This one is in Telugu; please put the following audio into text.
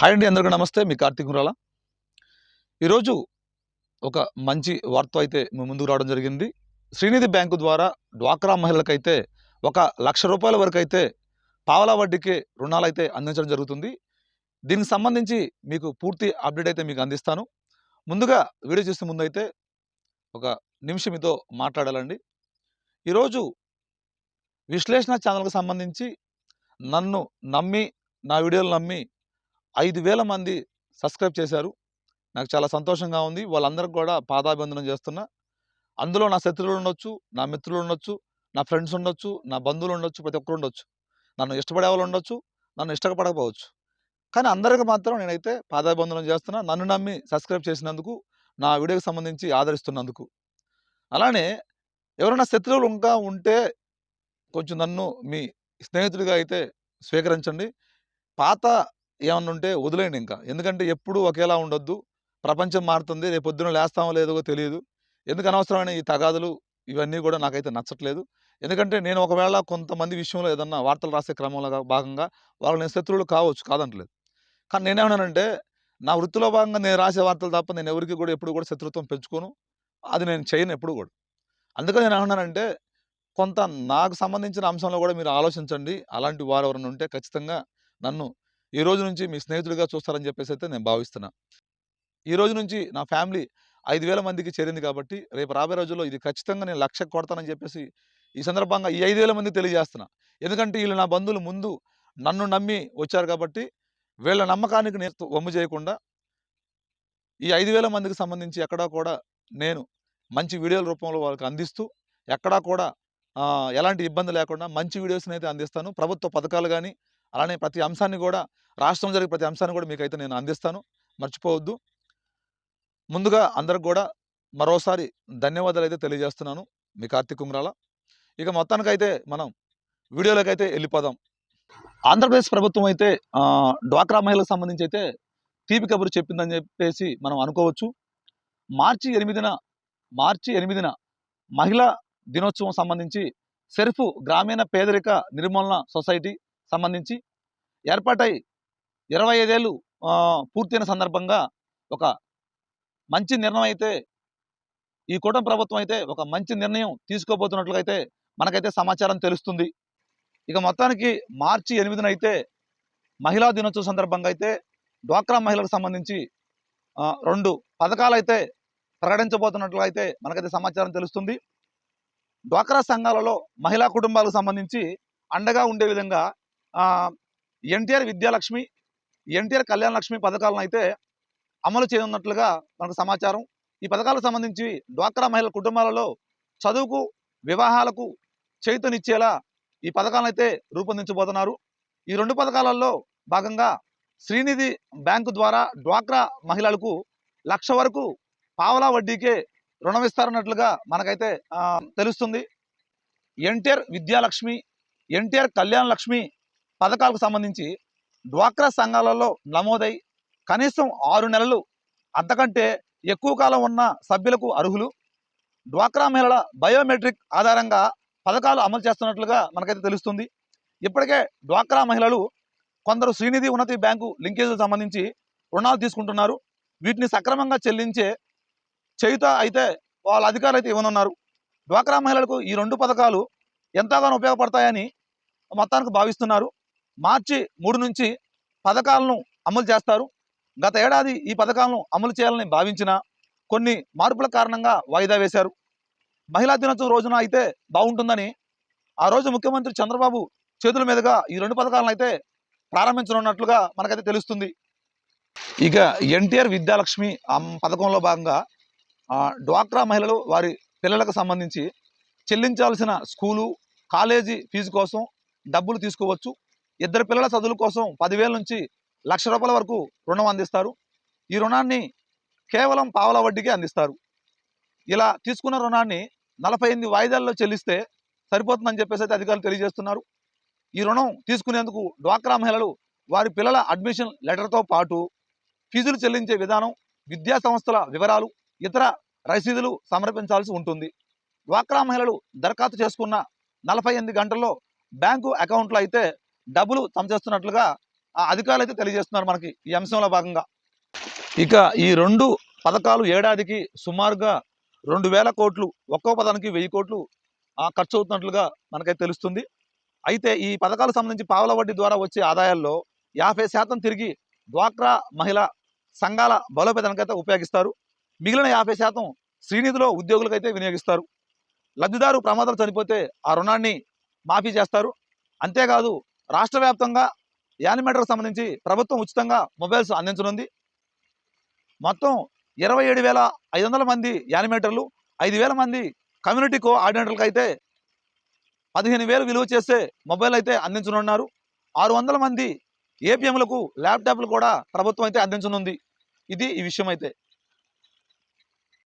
హాయ్ అండి అందరికీ నమస్తే. మీ కార్తీక్ మురాల. ఈరోజు ఒక మంచి వార్త అయితే మీ ముందుకు రావడం జరిగింది. శ్రీనిధి బ్యాంకు ద్వారా డ్వాక్రా మహిళలకైతే ఒక లక్ష రూపాయల వరకు అయితే పావలా వడ్డీకి రుణాలు అయితే అందించడం జరుగుతుంది. దీనికి సంబంధించి మీకు పూర్తి అప్డేట్ అయితే మీకు అందిస్తాను. ముందుగా వీడియో చూసే ముందు అయితే ఒక నిమిషం మీతో మాట్లాడాలండి. ఈరోజు విశ్లేషణ ఛానల్కి సంబంధించి నన్ను నమ్మి నా వీడియోలు నమ్మి ఐదు వేల మంది సబ్స్క్రైబ్ చేశారు. నాకు చాలా సంతోషంగా ఉంది. వాళ్ళందరికీ కూడా పాదాభివందనం చేస్తున్నా. అందులో నా శత్రువులు ఉండొచ్చు నా మిత్రులు ఉండొచ్చు నా ఫ్రెండ్స్ ఉండొచ్చు నా బంధువులు ఉండొచ్చు ప్రతి ఒక్కరు ఉండొచ్చు. నన్ను ఇష్టపడే వాళ్ళు ఉండొచ్చు నన్ను ఇష్టపడకపోవచ్చు. కానీ అందరికి మాత్రం నేనైతే పాదాభివందనం చేస్తున్నా. నన్ను నమ్మి సబ్స్క్రైబ్ చేసినందుకు నా వీడియోకి సంబంధించి ఆదరిస్తున్నందుకు. అలానే ఎవరైనా శత్రువులు ఇంకా ఉంటే కొంచెం నన్ను మీ స్నేహితుడిగా అయితే స్వీకరించండి. పాత ఏమన్నా ఉంటే వదిలేయండి ఇంకా. ఎందుకంటే ఎప్పుడూ ఒకేలా ఉండొద్దు. ప్రపంచం మారుతుంది. రేపు పొద్దున లేస్తామో లేదో తెలియదు. ఎందుకు అనవసరమైన ఈ తగాదులు ఇవన్నీ కూడా నాకైతే నచ్చట్లేదు. ఎందుకంటే నేను ఒకవేళ కొంతమంది విషయంలో ఏదన్నా వార్తలు రాసే క్రమంలో భాగంగా వాళ్ళు నేను శత్రువులు కావచ్చు కాదంటలేదు. కానీ నేనేమన్నానంటే నా వృత్తిలో భాగంగా నేను రాసే వార్తలు తప్ప నేను ఎవరికి కూడా ఎప్పుడు కూడా శత్రుత్వం పెంచుకోను. అది నేను చేయను ఎప్పుడు కూడా. అందుకని నేను ఏమన్నానంటే కొంత నాకు సంబంధించిన అంశంలో కూడా మీరు ఆలోచించండి. అలాంటి వారు ఎవరైనా ఉంటే ఖచ్చితంగా నన్ను ఈ రోజు నుంచి మీ స్నేహితుడిగా చూస్తారని చెప్పేసి అయితే నేను భావిస్తున్నా. ఈ రోజు నుంచి నా ఫ్యామిలీ ఐదు వేల మందికి చేరింది కాబట్టి రేపు రాబోయే రోజుల్లో ఇది ఖచ్చితంగా నేను లక్ష కొడతానని చెప్పేసి ఈ సందర్భంగా ఈ ఐదు వేల మందికి తెలియజేస్తున్నా. ఎందుకంటే వీళ్ళు నా బంధువులు ముందు నన్ను నమ్మి వచ్చారు కాబట్టి వీళ్ళ నమ్మకానికి నేను వమ్ము చేయకుండా ఈ ఐదు వేల మందికి సంబంధించి ఎక్కడా కూడా నేను మంచి వీడియోల రూపంలో వాళ్ళకి అందిస్తూ ఎక్కడా కూడా ఎలాంటి ఇబ్బంది లేకుండా మంచి వీడియోస్ని అయితే అందిస్తాను. ప్రభుత్వ పథకాలు కానీ అలానే ప్రతి అంశాన్ని కూడా రాష్ట్రం జరిగే ప్రతి అంశాన్ని కూడా మీకైతే నేను అందిస్తాను. మర్చిపోవద్దు. ముందుగా అందరికి కూడా మరోసారి ధన్యవాదాలు అయితే తెలియజేస్తున్నాను మీ కార్తీక్ కుమ్రాల ఇక మొత్తానికైతే మనం వీడియోలోకి అయితే వెళ్ళిపోదాం. ఆంధ్రప్రదేశ్ ప్రభుత్వం అయితే డ్వాక్రా మహిళలకు సంబంధించి అయితే తీపి కబురు చెప్పిందని చెప్పేసి మనం అనుకోవచ్చు. మార్చి ఎనిమిదిన మార్చి ఎనిమిదిన మహిళా దినోత్సవం సంబంధించి సెర్ఫ్ గ్రామీణ పేదరిక నిర్మూలన సొసైటీ సంబంధించి ఏర్పాటై ఇరవై ఐదేళ్ళు పూర్తయిన సందర్భంగా ఒక మంచి నిర్ణయం అయితే ఈ కూటమి ప్రభుత్వం అయితే ఒక మంచి నిర్ణయం తీసుకోబోతున్నట్లుగా అయితే మనకైతే సమాచారం తెలుస్తుంది. ఇక మొత్తానికి మార్చి ఎనిమిదిన అయితే మహిళా దినోత్సవం సందర్భంగా అయితే డ్వాక్రా మహిళలకు సంబంధించి రెండు పథకాలు అయితే ప్రకటించబోతున్నట్లుగా అయితే మనకైతే సమాచారం తెలుస్తుంది. డ్వాక్రా సంఘాలలో మహిళా కుటుంబాలకు సంబంధించి అండగా ఉండే విధంగా ఎన్టీఆర్ విద్యాలక్ష్మి ఎన్టీఆర్ కళ్యాణ లక్ష్మి పథకాలను అయితే అమలు చేయనున్నట్లుగా మనకు సమాచారం. ఈ పథకాలకు సంబంధించి డ్వాక్రా మహిళల కుటుంబాలలో చదువుకు వివాహాలకు చేతునిచ్చేలా ఈ పథకాలను అయితే రూపొందించబోతున్నారు. ఈ రెండు పథకాలలో భాగంగా శ్రీనిధి బ్యాంకు ద్వారా డ్వాక్రా మహిళలకు లక్ష వరకు పావలా వడ్డీకే రుణం ఇస్తారన్నట్లుగా మనకైతే తెలుస్తుంది. ఎన్టీఆర్ విద్యాలక్ష్మి ఎన్టీఆర్ కళ్యాణ లక్ష్మి పథకాలకు సంబంధించి డ్వాక్రా సంఘాలలో నమోదై కనీసం ఆరు నెలలు అంతకంటే ఎక్కువ కాలం ఉన్న సభ్యులకు అర్హులు. డ్వాక్రా మహిళల బయోమెట్రిక్ ఆధారంగా పథకాలు అమలు చేస్తున్నట్లుగా మనకైతే తెలుస్తుంది. ఇప్పటికే డ్వాక్రా మహిళలు కొందరు శ్రీనిధి ఉన్నతి బ్యాంకు లింకేజ్లకు సంబంధించి రుణాలు తీసుకుంటున్నారు. వీటిని సక్రమంగా చెల్లించే చేయుత అయితే వాళ్ళ అధికారులు అయితే ఇవ్వనున్నారు. డ్వాక్రా మహిళలకు ఈ రెండు పథకాలు ఎంతగానో ఉపయోగపడతాయని మొత్తానికి భావిస్తున్నారు. మార్చి మూడు నుంచి పథకాలను అమలు చేస్తారు. గత ఏడాది ఈ పథకాలను అమలు చేయాలని భావించిన కొన్ని మార్పుల కారణంగా వాయిదా వేశారు. మహిళా దినోత్సవం రోజున అయితే బాగుంటుందని ఆ రోజు ముఖ్యమంత్రి చంద్రబాబు చేతుల మీదుగా ఈ రెండు పథకాలను అయితే ప్రారంభించనున్నట్లుగా మనకైతే తెలుస్తుంది. ఇక ఎన్టీఆర్ విద్యాలక్ష్మి పథకంలో భాగంగా డ్వాక్రా మహిళలు వారి పిల్లలకు సంబంధించి చెల్లించాల్సిన స్కూలు కాలేజీ ఫీజు కోసం డబ్బులు తీసుకోవచ్చు. ఇద్దరు పిల్లల చదువుల కోసం పదివేల నుంచి లక్ష రూపాయల వరకు రుణం అందిస్తారు. ఈ రుణాన్ని కేవలం పావల వడ్డీకే అందిస్తారు. ఇలా తీసుకున్న రుణాన్ని నలభై ఎనిమిది వాయిదాల్లో చెల్లిస్తే సరిపోతుందని చెప్పేసి అయితే అధికారులు తెలియజేస్తున్నారు. ఈ రుణం తీసుకునేందుకు డ్వాక్రా మహిళలు వారి పిల్లల అడ్మిషన్ లెటర్తో పాటు ఫీజులు చెల్లించే విధానం విద్యా సంస్థల వివరాలు ఇతర రసీదులు సమర్పించాల్సి ఉంటుంది. డ్వాక్రా మహిళలు దరఖాస్తు చేసుకున్న నలభై ఎనిమిది గంటల్లో బ్యాంకు అకౌంట్లో అయితే డబ్బులు జమ చేస్తున్నట్లుగా ఆ అధికారులు అయితే తెలియజేస్తున్నారు మనకి ఈ అంశంలో భాగంగా. ఇక ఈ రెండు పథకాలు ఏడాదికి సుమారుగా రెండు వేల కోట్లు ఒక్కో పదానికి వెయ్యి కోట్లు ఖర్చు అవుతున్నట్లుగా మనకైతే తెలుస్తుంది. అయితే ఈ పథకాలకు సంబంధించి పావల వడ్డీ ద్వారా వచ్చే ఆదాయాల్లో యాభై శాతం తిరిగి డ్వాక్రా మహిళా సంఘాల బలోపేతానికైతే ఉపయోగిస్తారు. మిగిలిన యాభై శాతం శ్రీనిధిలో ఉద్యోగులకైతే వినియోగిస్తారు. లబ్ధిదారు ప్రమాదాలు చనిపోతే ఆ రుణాన్ని మాఫీ చేస్తారు. అంతేకాదు రాష్ట్ర వ్యాప్తంగా యానిమేటర్కి సంబంధించి ప్రభుత్వం ఉచితంగా మొబైల్స్ అందించనుంది. మొత్తం ఇరవై ఏడు వేల ఐదు వందల మంది యానిమేటర్లు ఐదు వేల మంది కమ్యూనిటీ కోఆర్డినేటర్లకు అయితే పదిహేను వేలు విలువ చేసే మొబైల్ అయితే అందించనున్నారు. ఆరు వందల మంది ఏపీఎంలకు ల్యాప్టాప్లు కూడా ప్రభుత్వం అయితే అందించనుంది. ఇది ఈ విషయం అయితే.